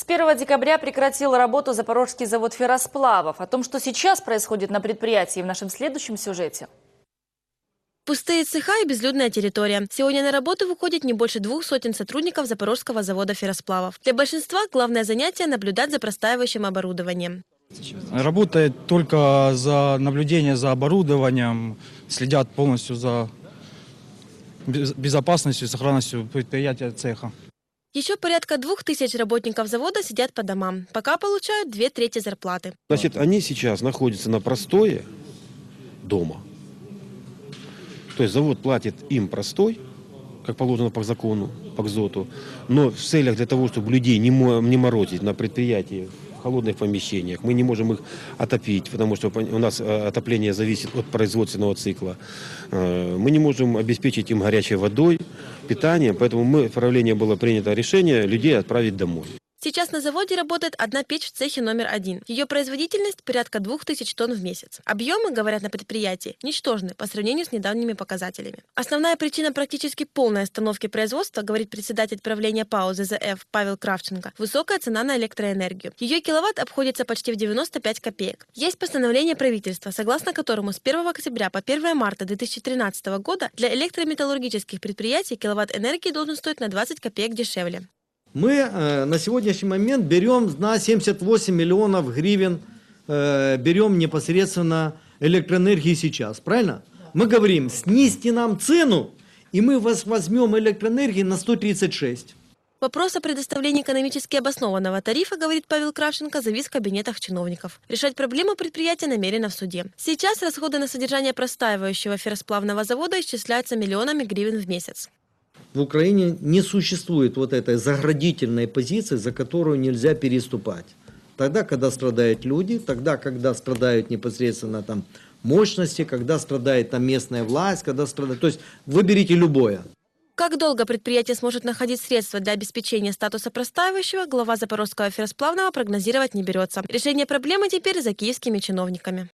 С 1 декабря прекратил работу Запорожский завод ферросплавов. О том, что сейчас происходит на предприятии в нашем следующем сюжете. Пустые цеха и безлюдная территория. Сегодня на работу выходит не больше двух сотен сотрудников Запорожского завода ферросплавов. Для большинства главное занятие – наблюдать за простаивающим оборудованием. Работает только за наблюдение за оборудованием, следят полностью за без- безопасностью и сохранностью предприятия цеха. Еще порядка двух тысяч работников завода сидят по домам, пока получают две трети зарплаты. Значит, они сейчас находятся на простое дома. То есть завод платит им простой, как положено по закону, по КЗОТу, но в целях для того, чтобы людей не, не морозить на предприятии в холодных помещениях, мы не можем их отопить, потому что у нас э, отопление зависит от производственного цикла. Э, Мы не можем обеспечить им горячей водой, питанием, поэтому мы, правление было принято решение людей отправить домой. Сейчас на заводе работает одна печь в цехе номер один. Ее производительность порядка двух тысяч тонн в месяц. Объемы, говорят на предприятии, ничтожны по сравнению с недавними показателями. Основная причина практически полной остановки производства, говорит председатель правления ПАО ЗЗФ Павел Кравченко, высокая цена на электроэнергию. Ее киловатт обходится почти в 95 копеек. Есть постановление правительства, согласно которому с 1 октября по 1 марта 2013 года для электрометаллургических предприятий киловатт энергии должен стоить на 20 копеек дешевле. Мы э, на сегодняшний момент берем на 78 миллионов гривен, э, берем непосредственно электроэнергии сейчас, правильно? Мы говорим, снизьте нам цену, и мы вас возьмем электроэнергии на 136. Вопрос о предоставлении экономически обоснованного тарифа, говорит Павел Кравченко, завис в кабинетах чиновников. Решать проблему предприятия намерено в суде. Сейчас расходы на содержание простаивающего ферросплавного завода исчисляются миллионами гривен в месяц. В Украине не существует вот этой заградительной позиции, за которую нельзя переступать. Тогда, когда страдают люди, тогда, когда страдают непосредственно там мощности, когда страдает там местная власть, когда страдает... То есть выберите любое. Как долго предприятие сможет находить средства для обеспечения статуса простаивающего, глава Запорожского ферросплавного прогнозировать не берется. Решение проблемы теперь за киевскими чиновниками.